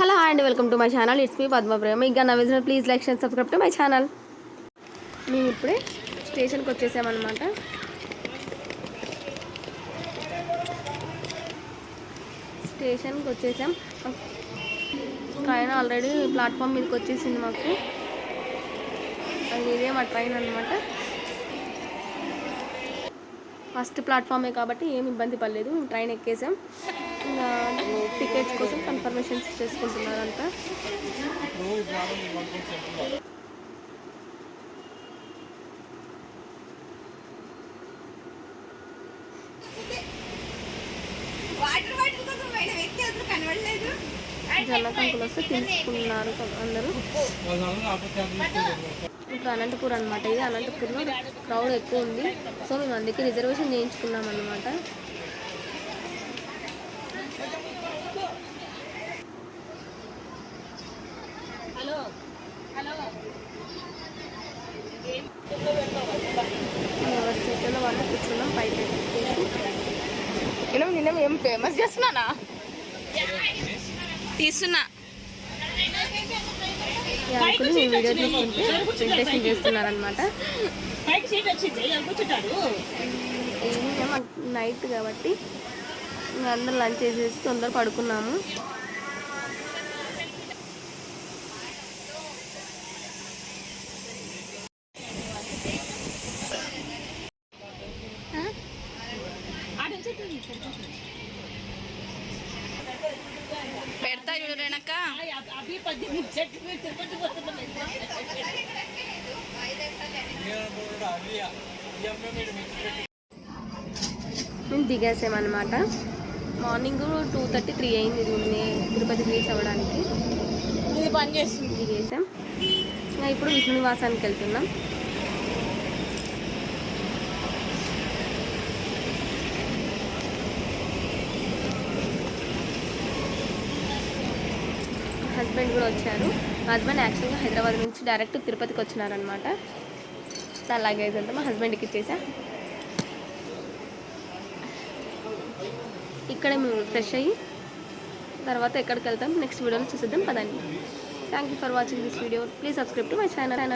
Hello and welcome to my channel. It's me Padmaprema ఇంకా నవ్విన please like and subscribe to my channel మేము ఇప్పుడే స్టేషన్కి వచ్చేసామన్నమాట. స్టేషన్కి వచ్చేసాం. ట్రైన్ ఆల్రెడీ ప్లాట్ఫామ్ మీదకి వచ్చేసింది మాకు. అది ఇదే మా ట్రైన్ అనమాట ఫస్ట్ ప్లాట్ఫామే కాబట్టి ఏం ఇబ్బంది పడలేదు. మేము ట్రైన్ ఎక్కేసాం. టికెట్స్ కోసం కన్ఫర్మేషన్స్ కనబడలేదు. జొన్నకంకులు వస్తే తెలుసుకున్నారు అందరూ. ఇప్పుడు అనంతపూర్ అనమాట ఇది అనంతపూర్లో క్రౌడ్ ఎక్కువ ఉంది. సో మేము అందుకే రిజర్వేషన్ చేయించుకున్నాం అనమాట ఎవరి సీట్లలో వాళ్ళు కూర్చున్నాం పైకి ఎక్కేసి. నేను నిన్న ఏం ఫేమస్ చేస్తున్నానా? తీస్తున్నా. అంకుల్ వీడియో తీసుకుంటే ప్రెజెంటేషన్ చేస్తున్నారనమాట నైట్ కాబట్టి అందరం లంచ్ చేసేసి తొందర పడుకున్నాము. పెడతా చూడనక్క దిగేసామన్నమాట. మార్నింగ్ టూ థర్టీ త్రీ అయింది రూమ్ని తిరుపతి రీచ్ అవ్వడానికి. ఇది పని చేస్తుంది. దిగేసాం. ఇప్పుడు విష్ణు నివాసానికి వెళ్తున్నాం. హస్బెండ్ కూడా వచ్చారు. మా హస్బెండ్ యాక్చువల్గా హైదరాబాద్ నుంచి డైరెక్ట్ తిరుపతికి వచ్చినారనమాట నా లగేజ్ అంతా మా హస్బెండ్కి ఇచ్చేసా. ఇక్కడే మేము ఫ్రెష్ అయ్యి తర్వాత ఎక్కడికి వెళ్తాం? నెక్స్ట్ వీడియోలో చూసిద్దాం. పదండి. Thank you for watching this video please subscribe to my channel